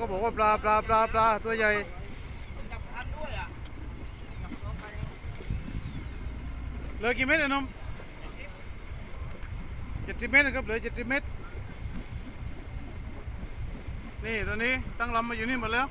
ก็บอกว่าปลาปลาปลาปลาตัวใหญ่เหลือกี่เม็ดไอ้หนมเจ็ดสิบเมตรนะครับเหลือเจ็ดสิบเมตร นี่ตัวนี้ตั้งลำมาอยู่นี่หมดแล้ว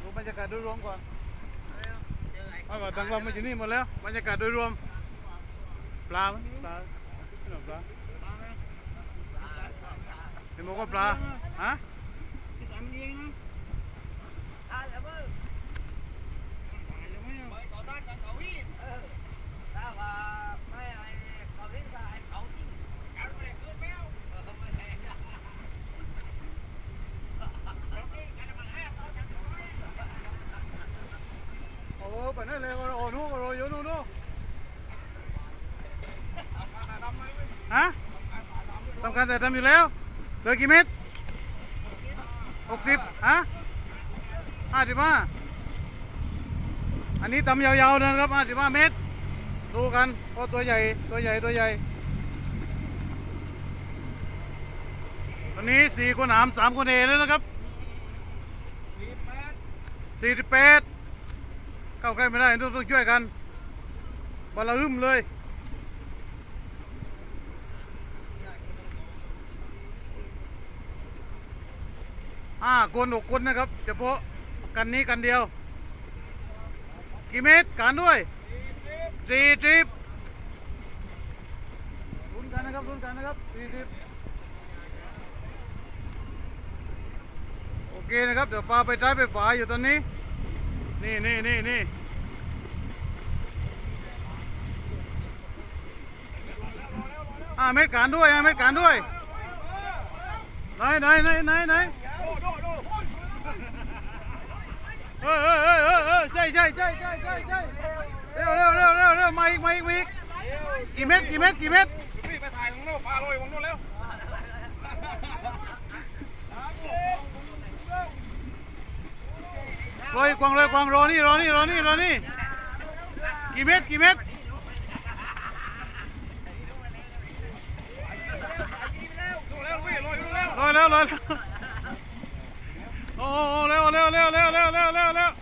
ดูบรรยากาศโดยรวมก่อนเอไอ้เอาก่อนตั้งลำมาอยู่นี่หมดแล้ว บรรยากาศโดยรวม ปลาไหมปลาไม่หรอกปลาเห็นบอกว่าปลา ฮะ ที่สามเลี้ยงนะตายแล้วเว้ยตายแล้วไหมอะต่อต้านกันเขาวิ่งเออถ้าว่าไม่ไอ้เขาวิ่งก็ไอ้เขาวิ่งกันไปเกินแมวเออไม่ใช่โอเคกันมาแล้วเขาจะไป โอ้ไปนั่นเลยโอ้โหนู่นโอ้โหอยู่นู่นนู่นฮะ ต้องการแต่ทำอยู่แล้วเหลือกี่เม็ดหกสิบฮะห้าสิบห้าอันนี้ตำยาวๆนะครับห้าสิบห้าเมตร ดูกันเพราะตัวใหญ่ตัวใหญ่ตัวใหญ่ตอนนี้สี่คนหามสามคนเอแล้วนะครับสี่สิบแปดเข้าใกล้ไม่ได้ต้องช่วยกันบาละหึมเลย ห้าคนหกคนนะครับ เฉพาะกันนี้กันเดียว กี่เมตรการด้วยสี่สิบรุนกันนะครับรุนกันนะครับสี่สิบโอเคนะครับ เดี๋ยวปลาไปท้ายไปฝาอยู่ตอนนี้ นี่นี่นี่นี่ห้าเมตรการด้วยห้าเมตรการด้วยไหนไหนไหนไหนไหน เออเออเออเออเออใช่ใช่ใช่ใช่ใช่ใช่เร็วเร็วเร็วเร็วเร็วมาอีกมาอีกมาอีกกี่เมตรกี่เมตรกี่เมตรพี่ไปถ่ายตรงโน้นปลาลอยวงโน้นแล้วลอยกวางลอยกวางรอนี่รอนี่รอนี่รอนี่กี่เมตรกี่เมตรดูแล้วพี่ลอยดูแล้วลอยแล้ว 哦，亮亮亮亮亮亮亮亮。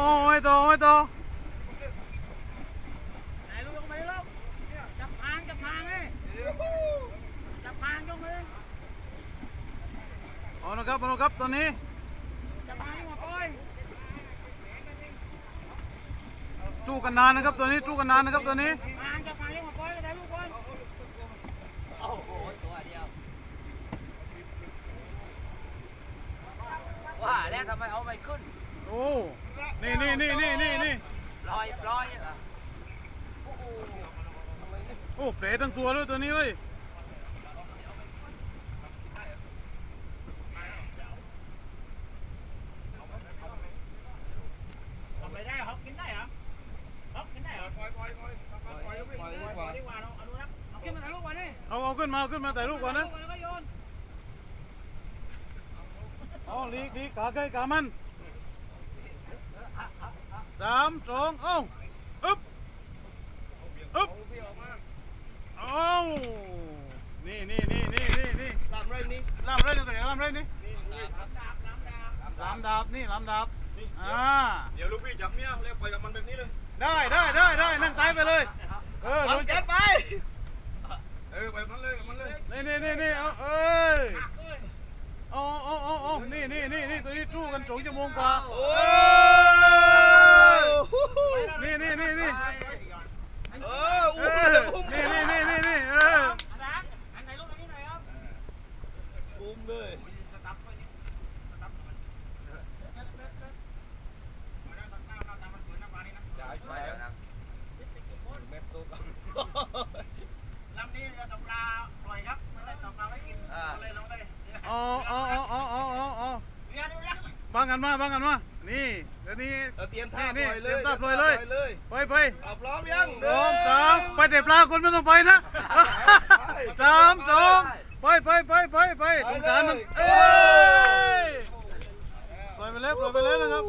เอาละครับเอาละครับตอนนี้จับพางยกมาปล่อยสู้กันนานนะครับตัวนี้สู้กันนานนะครับตัวนี้พางจับพางยกมาปล่อยก็ได้ลูกบอลว่าแล้วทำไมเอาไม่ขึ้นโอ้นี่นี่นี่นี่นี่นี่ลอยลอยเหรอโอ้เป๋ทั้งตัวเลยตัวนี้เว้ย ทำไปได้ฮอกกินได้เหรอฮอกกินได้เหรอ ปล่อยปล่อยปล่อยปล่อยปล่อยปล่อย ปล่อยดีกว่าเราเอาดูนะเอาขึ้นมาถ่ายรูปก่อนดิ เอาเอา ขึ้นมาเอาขึ้นมาถ่ายรูปก่อนนะแล้วก็โยนเอาลีกลีกขาใกล้ขามันสามสองเอ้าอึ๊บอึ๊บเอานี่นี่นี่นี่นี่นี่ตามไรนี่ลามไรนี่ตัวไหนลามไรนี่ดาบน้ำดาบลามดาบนี่ลามดาบนี่อ่าเดี๋ยวลูกพี่จับเมียแล้วปล่อยกับมันแบบนี้เลยได้ได้ได้ได้นั่งตายไปเลยเออปัโดงนจัจัดบไปเนี่นี่นี่นี่เออเออยเอาเอาเอาเอานี่นี่นี่นี่ตัวนี้จู้กันสองชั่วโมงกว่าโอ้นี่นี่นี่นี่เออนี่นี่นี่นี่เอออันไหลูอุ้มเลย กันมาบังกันมา นี่เดี๋ยวนี้เอาเตรียมท่านี่ปล่อยเลเตรียยมท่าปล่อยเลยเลยไปไปเอาพร้อมยังสองสามไปแต่ปลาคนไม่ต้องไปนะสามสองไปไปไปไปไปสงสารมันเอ้ยปล่อยไปแล้วปล่อยไปแล้วนะครับ